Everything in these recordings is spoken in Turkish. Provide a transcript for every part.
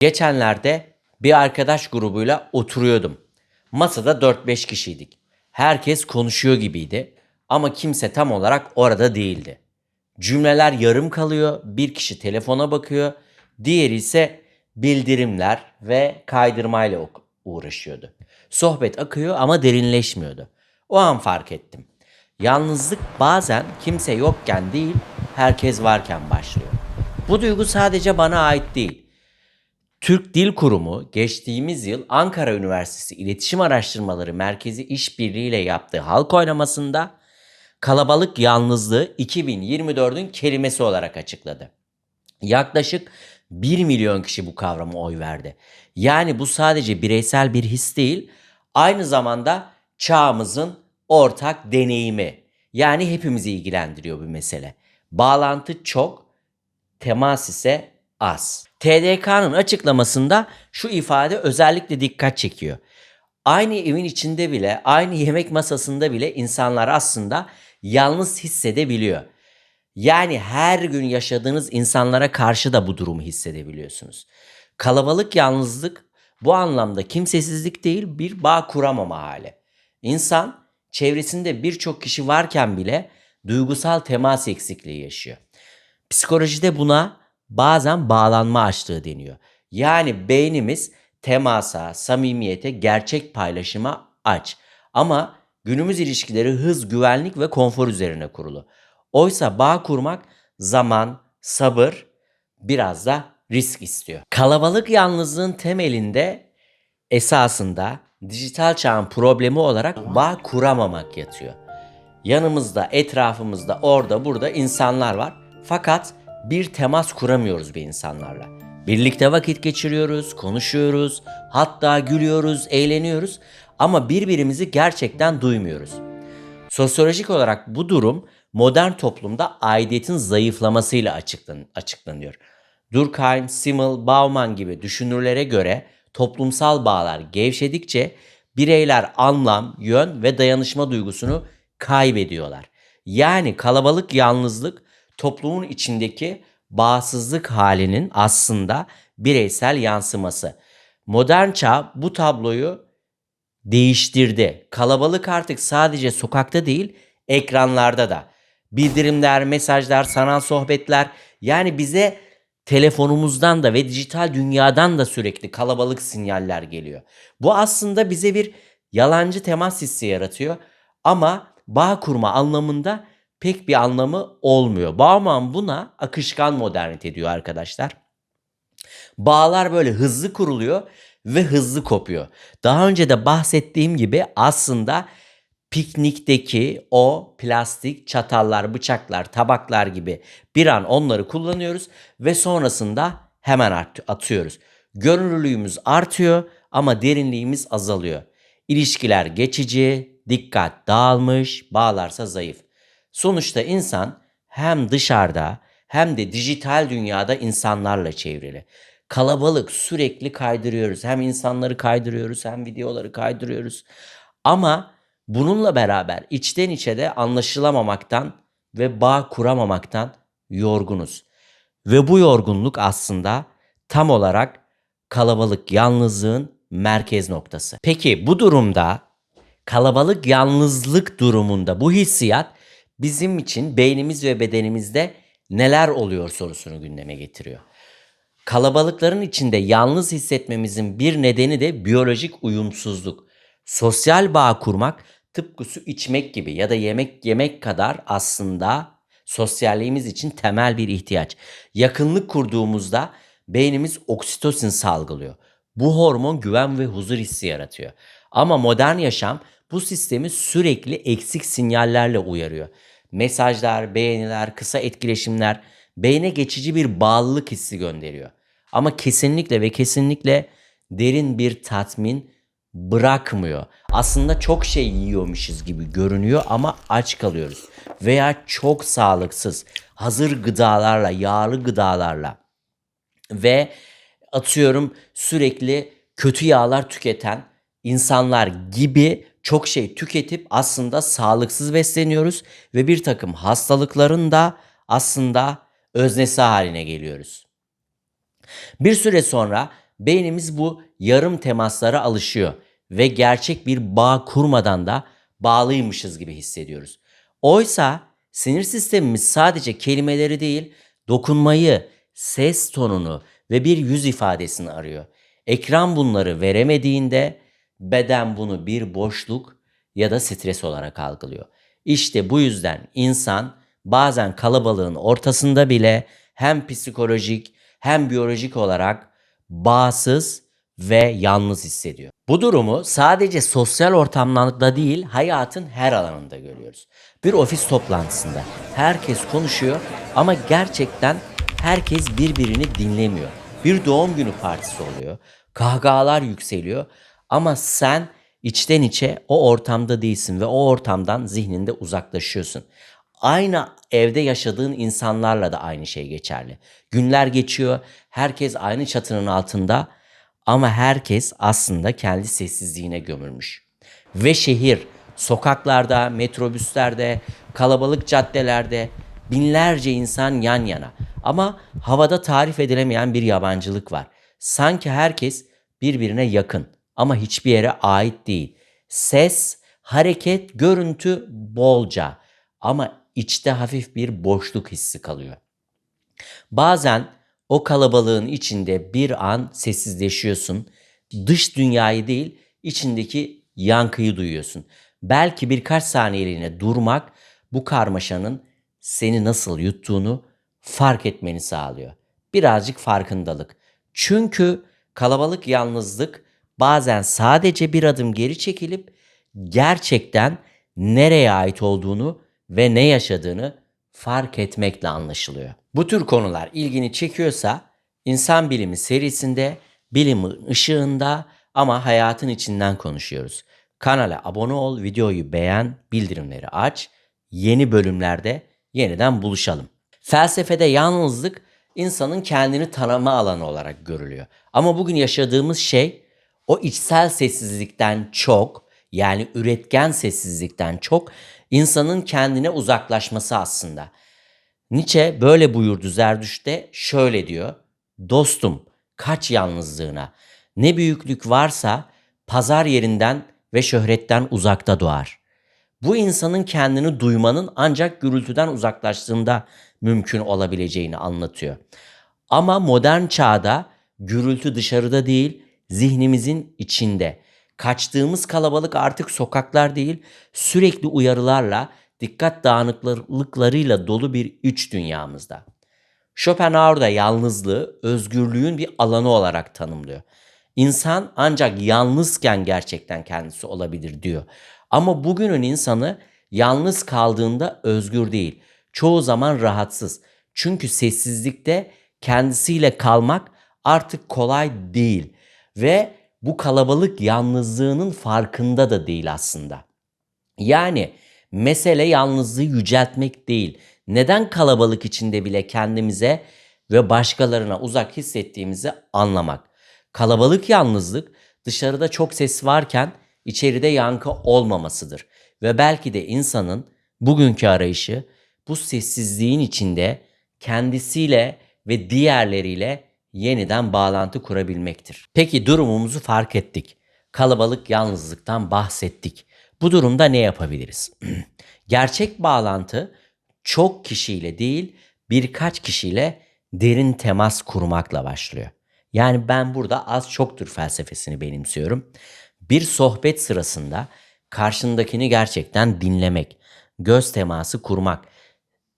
Geçenlerde bir arkadaş grubuyla oturuyordum. Masada 4-5 kişiydik. Herkes konuşuyor gibiydi ama kimse tam olarak orada değildi. Cümleler yarım kalıyor, bir kişi telefona bakıyor, diğeri ise bildirimler ve kaydırmayla uğraşıyordu. Sohbet akıyor ama derinleşmiyordu. O an fark ettim. Yalnızlık bazen kimse yokken değil, herkes varken başlıyor. Bu duygu sadece bana ait değil. Türk Dil Kurumu geçtiğimiz yıl Ankara Üniversitesi İletişim Araştırmaları Merkezi işbirliğiyle yaptığı halk oylamasında kalabalık yalnızlığı 2024'ün kelimesi olarak açıkladı. Yaklaşık 1 milyon kişi bu kavrama oy verdi. Yani bu sadece bireysel bir his değil, aynı zamanda çağımızın ortak deneyimi. Yani hepimizi ilgilendiriyor bu mesele. Bağlantı çok, temas ise az. TDK'nın açıklamasında şu ifade özellikle dikkat çekiyor. Aynı evin içinde bile, aynı yemek masasında bile insanlar aslında yalnız hissedebiliyor. Yani her gün yaşadığınız insanlara karşı da bu durumu hissedebiliyorsunuz. Kalabalık yalnızlık bu anlamda kimsesizlik değil bir bağ kuramama hali. İnsan çevresinde birçok kişi varken bile duygusal temas eksikliği yaşıyor. Psikolojide buna bazen bağlanma açlığı deniyor. Yani beynimiz temasa, samimiyete, gerçek paylaşıma aç. Ama günümüz ilişkileri hız, güvenlik ve konfor üzerine kurulu. Oysa bağ kurmak zaman, sabır, biraz da risk istiyor. Kalabalık yalnızlığın temelinde esasında dijital çağın problemi olarak bağ kuramamak yatıyor. Yanımızda, etrafımızda, orada, burada insanlar var. Fakat bir temas kuramıyoruz bir insanlarla. Birlikte vakit geçiriyoruz, konuşuyoruz, hatta gülüyoruz, eğleniyoruz ama birbirimizi gerçekten duymuyoruz. Sosyolojik olarak bu durum modern toplumda aidiyetin zayıflamasıyla açıklan- açıklanıyor. Durkheim, Simmel, Bauman gibi düşünürlere göre toplumsal bağlar gevşedikçe bireyler anlam, yön ve dayanışma duygusunu kaybediyorlar. Yani kalabalık yalnızlık toplumun içindeki bağımsızlık halinin aslında bireysel yansıması. Modern çağ bu tabloyu değiştirdi. Kalabalık artık sadece sokakta değil, ekranlarda da. Bildirimler, mesajlar, sanal sohbetler yani bize telefonumuzdan da ve dijital dünyadan da sürekli kalabalık sinyaller geliyor. Bu aslında bize bir yalancı temas hissi yaratıyor ama bağ kurma anlamında pek bir anlamı olmuyor. Bauman buna akışkan modernite diyor arkadaşlar. Bağlar böyle hızlı kuruluyor ve hızlı kopuyor. Daha önce de bahsettiğim gibi aslında piknikteki o plastik çatallar, bıçaklar, tabaklar gibi bir an onları kullanıyoruz ve sonrasında hemen atıyoruz. Görünürlüğümüz artıyor ama derinliğimiz azalıyor. İlişkiler geçici, dikkat dağılmış, bağlarsa zayıf. Sonuçta insan hem dışarıda hem de dijital dünyada insanlarla çevrili. Kalabalık sürekli kaydırıyoruz. Hem insanları kaydırıyoruz hem videoları kaydırıyoruz. Ama bununla beraber içten içe de anlaşılamamaktan ve bağ kuramamaktan yorgunuz. Ve bu yorgunluk aslında tam olarak kalabalık yalnızlığın merkez noktası. Peki bu durumda kalabalık yalnızlık durumunda bu hissiyat bizim için beynimiz ve bedenimizde neler oluyor sorusunu gündeme getiriyor. Kalabalıkların içinde yalnız hissetmemizin bir nedeni de biyolojik uyumsuzluk. Sosyal bağ kurmak tıpkı su içmek gibi ya da yemek yemek kadar aslında sosyalliğimiz için temel bir ihtiyaç. Yakınlık kurduğumuzda beynimiz oksitosin salgılıyor. Bu hormon güven ve huzur hissi yaratıyor. Ama modern yaşam bu sistemi sürekli eksik sinyallerle uyarıyor. Mesajlar, beğeniler, kısa etkileşimler beyne geçici bir bağlılık hissi gönderiyor. Ama kesinlikle ve kesinlikle derin bir tatmin bırakmıyor. Aslında çok şey yiyormuşuz gibi görünüyor ama aç kalıyoruz. Veya çok sağlıksız, hazır gıdalarla, yağlı gıdalarla ve atıyorum sürekli kötü yağlar tüketen insanlar gibi çok şey tüketip aslında sağlıksız besleniyoruz ve bir takım hastalıkların da aslında öznesi haline geliyoruz. Bir süre sonra beynimiz bu yarım temaslara alışıyor ve gerçek bir bağ kurmadan da bağlıymışız gibi hissediyoruz. Oysa sinir sistemimiz sadece kelimeleri değil, dokunmayı, ses tonunu ve bir yüz ifadesini arıyor. Ekran bunları veremediğinde beden bunu bir boşluk ya da stres olarak algılıyor. İşte bu yüzden insan bazen kalabalığın ortasında bile hem psikolojik hem biyolojik olarak bağsız ve yalnız hissediyor. Bu durumu sadece sosyal ortamlarda değil hayatın her alanında görüyoruz. Bir ofis toplantısında herkes konuşuyor ama gerçekten herkes birbirini dinlemiyor. Bir doğum günü partisi oluyor. Kahkahalar yükseliyor ama sen içten içe o ortamda değilsin ve o ortamdan zihninde uzaklaşıyorsun. Aynı evde yaşadığın insanlarla da aynı şey geçerli. Günler geçiyor, herkes aynı çatının altında ama herkes aslında kendi sessizliğine gömülmüş. Ve şehir, sokaklarda, metrobüslerde, kalabalık caddelerde binlerce insan yan yana. Ama havada tarif edilemeyen bir yabancılık var. Sanki herkes birbirine yakın ama hiçbir yere ait değil. Ses, hareket, görüntü bolca ama içte hafif bir boşluk hissi kalıyor. Bazen o kalabalığın içinde bir an sessizleşiyorsun. Dış dünyayı değil, içindeki yankıyı duyuyorsun. Belki birkaç saniyeliğine durmak bu karmaşanın seni nasıl yuttuğunu fark etmeni sağlıyor. Birazcık farkındalık. Çünkü kalabalık yalnızlık bazen sadece bir adım geri çekilip gerçekten nereye ait olduğunu ve ne yaşadığını fark etmekle anlaşılıyor. Bu tür konular ilgini çekiyorsa İnsan Bilimi serisinde bilimin ışığında ama hayatın içinden konuşuyoruz. Kanala abone ol, videoyu beğen, bildirimleri aç. Yeni bölümlerde yeniden buluşalım. Felsefede yalnızlık insanın kendini tanıma alanı olarak görülüyor. Ama bugün yaşadığımız şey o içsel sessizlikten çok yani üretken sessizlikten çok insanın kendine uzaklaşması aslında. Nietzsche böyle buyurdu Zerdüşt'te şöyle diyor. Dostum kaç yalnızlığına. Ne büyüklük varsa pazar yerinden ve şöhretten uzakta doğar. Bu insanın kendini duymanın ancak gürültüden uzaklaştığında mümkün olabileceğini anlatıyor. Ama modern çağda gürültü dışarıda değil, zihnimizin içinde. Kaçtığımız kalabalık artık sokaklar değil, sürekli uyarılarla, dikkat dağınıklıklarıyla dolu bir iç dünyamızda. Schopenhauer da yalnızlığı özgürlüğün bir alanı olarak tanımlıyor. İnsan ancak yalnızken gerçekten kendisi olabilir diyor. Ama bugünün insanı yalnız kaldığında özgür değil. Çoğu zaman rahatsız. Çünkü sessizlikte kendisiyle kalmak artık kolay değil ve bu kalabalık yalnızlığının farkında da değil aslında. Yani mesele yalnızlığı yüceltmek değil. Neden kalabalık içinde bile kendimize ve başkalarına uzak hissettiğimizi anlamak. Kalabalık yalnızlık dışarıda çok ses varken içeride yankı olmamasıdır. Ve belki de insanın bugünkü arayışı bu sessizliğin içinde kendisiyle ve diğerleriyle yeniden bağlantı kurabilmektir. Peki durumumuzu fark ettik. Kalabalık yalnızlıktan bahsettik. Bu durumda ne yapabiliriz? Gerçek bağlantı çok kişiyle değil birkaç kişiyle derin temas kurmakla başlıyor. Yani ben burada az çoktur felsefesini benimsiyorum. Bir sohbet sırasında karşındakini gerçekten dinlemek, göz teması kurmak,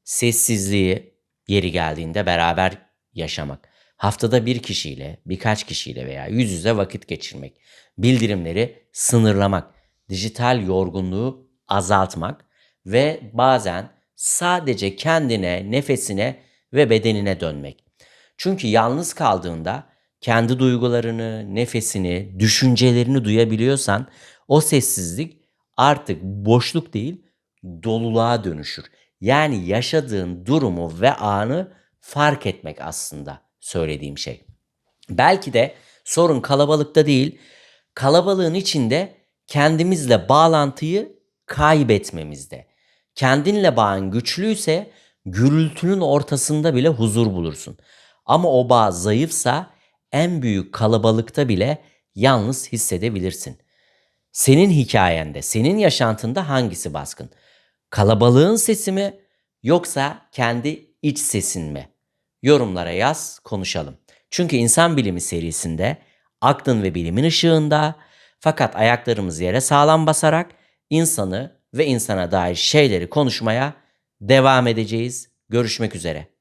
sessizliği yeri geldiğinde beraber yaşamak, haftada bir kişiyle, birkaç kişiyle veya yüz yüze vakit geçirmek, bildirimleri sınırlamak, dijital yorgunluğu azaltmak ve bazen sadece kendine, nefesine ve bedenine dönmek. Çünkü yalnız kaldığında kendi duygularını, nefesini, düşüncelerini duyabiliyorsan o sessizlik artık boşluk değil, doluluğa dönüşür. Yani yaşadığın durumu ve anı fark etmek aslında söylediğim şey. Belki de sorun kalabalıkta değil, kalabalığın içinde kendimizle bağlantıyı kaybetmemizde. Kendinle bağın güçlüyse gürültünün ortasında bile huzur bulursun. Ama o bağ zayıfsa en büyük kalabalıkta bile yalnız hissedebilirsin. Senin hikayende, senin yaşantında hangisi baskın? Kalabalığın sesi mi yoksa kendi iç sesin mi? Yorumlara yaz, konuşalım. Çünkü insan bilimi serisinde aklın ve bilimin ışığında fakat ayaklarımız yere sağlam basarak insanı ve insana dair şeyleri konuşmaya devam edeceğiz. Görüşmek üzere.